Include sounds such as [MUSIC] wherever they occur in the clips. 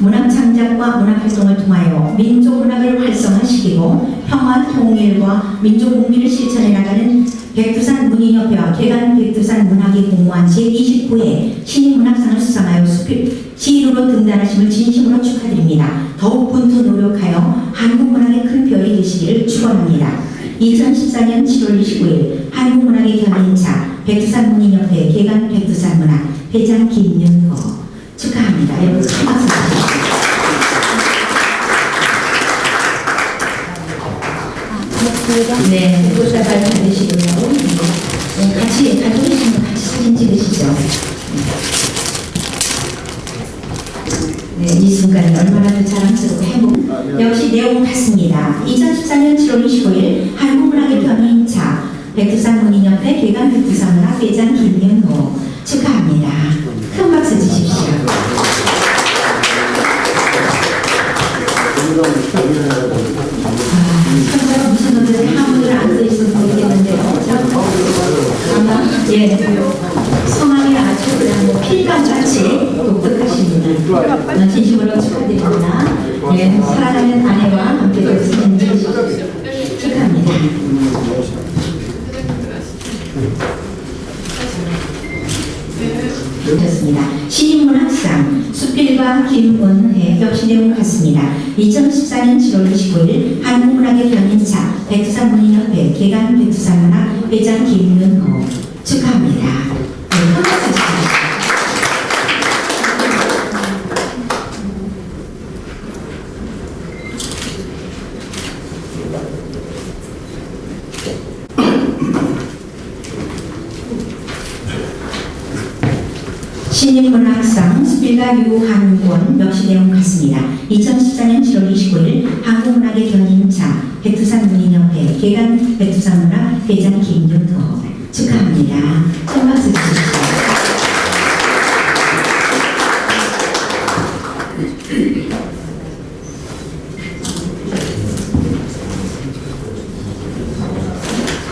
문학 창작과 문학 활동을 통하여 민족 문학을 활성화시키고 평화 통일과 민족 국민을 실천해 나가는 백두산 문인협회와 개간 백두산 문학이 공모한 제29회 신인문학상을 수상하여 수필 시인으로 등단하심을 진심으로 축하드립니다. 더욱 분투 노력하여 한국 문학의 큰 별이 되시기를 축원합니다. 2014년 7월 29일 한국 문학의 견인차 백두산 문인협회 개간 백두산 문학 회장 김윤호 축하합니다. 여러분 주십시오. 네, 꽃다발 받으시고요. 네, 같이 가지고 분 같이 사진 찍으시죠. 네, 이 순간은 얼마나 더 자랑스럽고 행복. 역시 내용 같습니다. 2014년 7월 25일 한국문학의 변인차 백두산 문인협회 개간 백두산 문학 회장 김윤호 축하합니다. 주십시오. 자, 아마 예 그냥 뭐. 어, 진심으로 축하드립니다. 예, 사랑하는 아내와 함께 되시는 축하합니다. 좋습니다. 시인문학상 수필과 역시 내용 같습니다. 2014년 7월 29일 한국문학의 변인차 백두산 문인협회 개간 백두산 문학 회장 김윤호 축하합니다. 네, 큰 박수 주십시오. 신인문학상 수필가 유한권 역시 내용 같습니다. 2014년 7월 29일 한국문학의 견인차 백두산 문인협회 개간 백두산 문학 회장 김윤호 축하합니다. 큰 박수오.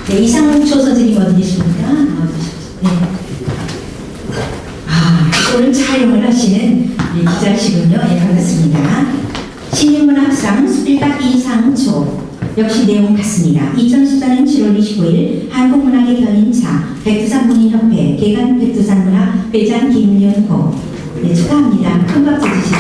네, 이상초 선생님 어디 계십니까? 나와주십시오. 네. 아, 촬영을 하시는 이 기자시군요. 예, 반갑습니다. 신인문학상 수필가 이상초 역시 내용 같습니다. 2014년 7월 25일 한국문학의 견인차 백두산 문인협회 개간 백두산 문학 회장 김윤호 네, 축하합니다. 큰 박수 주십시오.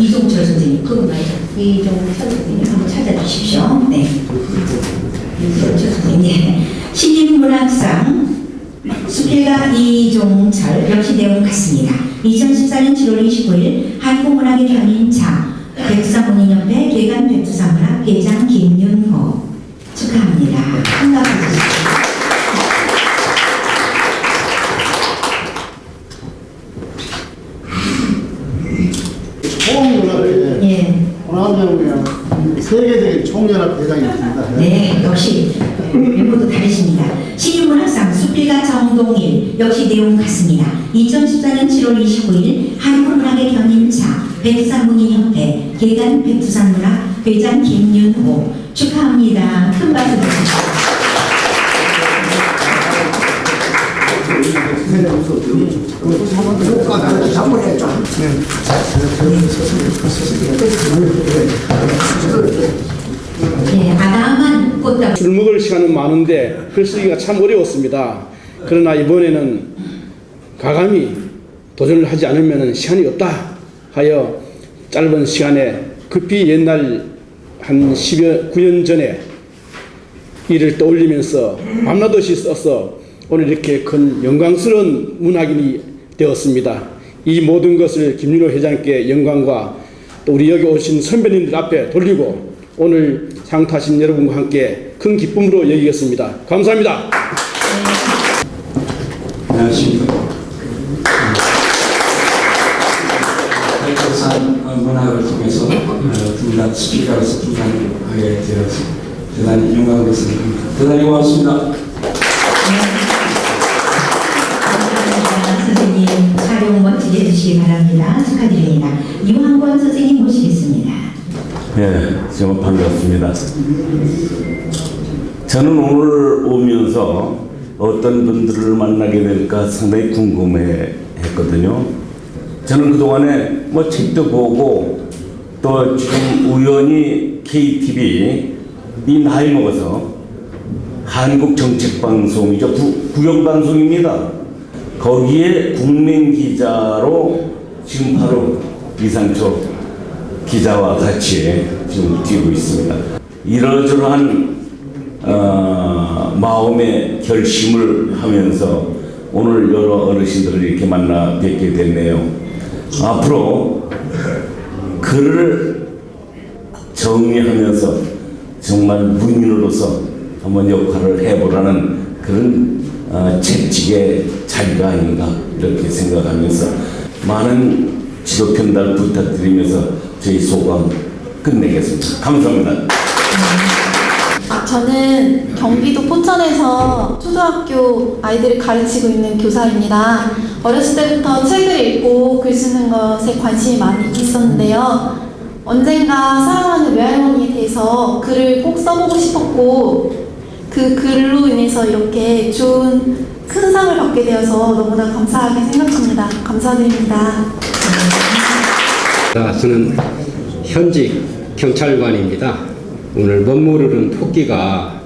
이종철 선생님, 그거 말이죠. 이종철 선생님 한번 찾아주십시오. 네. 네. 신인문학상 수필가 이종철 역시 내용 같습니다. 2014년 7월 29일 한국문학의 견인차 백두산 문인협회 개간 백두산 문학 회장 김윤호 축하합니다. 주십시오. 총연합회 예. 세계적인 총연합 회장이 있습니다. 네, 역시 멤버도 다르십니다. 신인문학상 수필가 정동일 역시 내용 같습니다. 2014년 7월 29일 한국문학의 견인차 백두산문인협회 개간 백두산문학 회장 김윤호 축하합니다. 큰 박수 주십시오. 네, 아담한 꽃다발 술 먹을 시간은 많은데 글 쓰기가 참 어려웠습니다. 그러나 이번에는 가감히 도전을 하지 않으면 시간이 없다 하여 짧은 시간에 급히 옛날 한 10여 9년 전에 일을 떠올리면서 밤낮없이 써서 오늘 이렇게 큰 영광스러운 문학인이 되었습니다. 이 모든 것을 김윤호 회장께 영광과 또 우리 여기 오신 선배님들 앞에 돌리고 오늘 상 타신 여러분과 함께 큰 기쁨으로 여기겠습니다. 감사합니다. 안녕하십니까. 백두산 문학을 통해서 어, 등단 스피커로서 등단하게 되어서 대단히 영광을 생각합니다. 대단히 고맙습니다. 감사합니다. 선생님 촬영 멋지게 해주시기 바랍니다. 축하드립니다. 이황권 선생님 모시겠습니다. 네, 정말 반갑습니다. 저는 오늘 오면서 어떤 분들을 만나게 될까 상당히 궁금해 했거든요. 저는 그동안에 뭐 책도 보고 또 지금 우연히 KTV 이 나이 먹어서 한국 정책 방송이죠. 구, 국영방송입니다. 거기에 국민 기자로 지금 바로 이상초 기자와 같이 지금 뛰고 있습니다. 이러저러한 어, 마음의 결심을 하면서 오늘 여러 어르신들을 이렇게 만나 뵙게 됐네요. 앞으로 글을 정리하면서 정말 문인으로서 한번 역할을 해보라는 그런 어, 채찍의 자리가 아닌가 이렇게 생각하면서 많은 지도 편달 부탁드리면서 저희 소감 끝내겠습니다. 감사합니다. 아, 저는 경기도 포천에서 초등학교 아이들을 가르치고 있는 교사입니다. 어렸을 때부터 책을 읽고 글 쓰는 것에 관심이 많이 있었는데요. 언젠가 사랑하는 외할머니에 대해서 글을 꼭 써보고 싶었고 그 글로 인해서 이렇게 좋은 큰 상을 받게 되어서 너무나 감사하게 생각합니다. 감사드립니다. 아, 저는 현직 경찰관입니다. 오늘 멋모르는 토끼가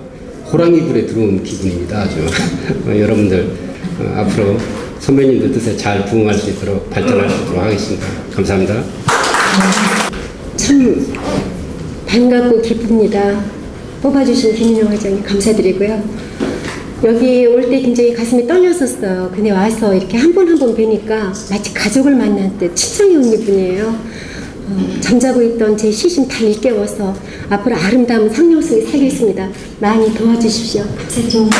호랑이 굴에 들어온 기분입니다. 아주 [LAUGHS] 어, 여러분들 어, 앞으로 선배님들 뜻에 잘 부응할 수 있도록 발전할 수 있도록 하겠습니다. 감사합니다. 참 반갑고 기쁩니다. 뽑아주신 김인영 회장님 감사드리고요. 여기 올 때 굉장히 가슴이 떨렸었어요. 근데 와서 이렇게 한 번 한 번 뵈니까 마치 가족을 만난 듯 친정에 온 기분이에요. 어, 잠자고 있던 제 시신 다 일깨워서 앞으로 아름다운 상영 속에 살겠습니다. 많이 도와주십시오. 감사드립니다.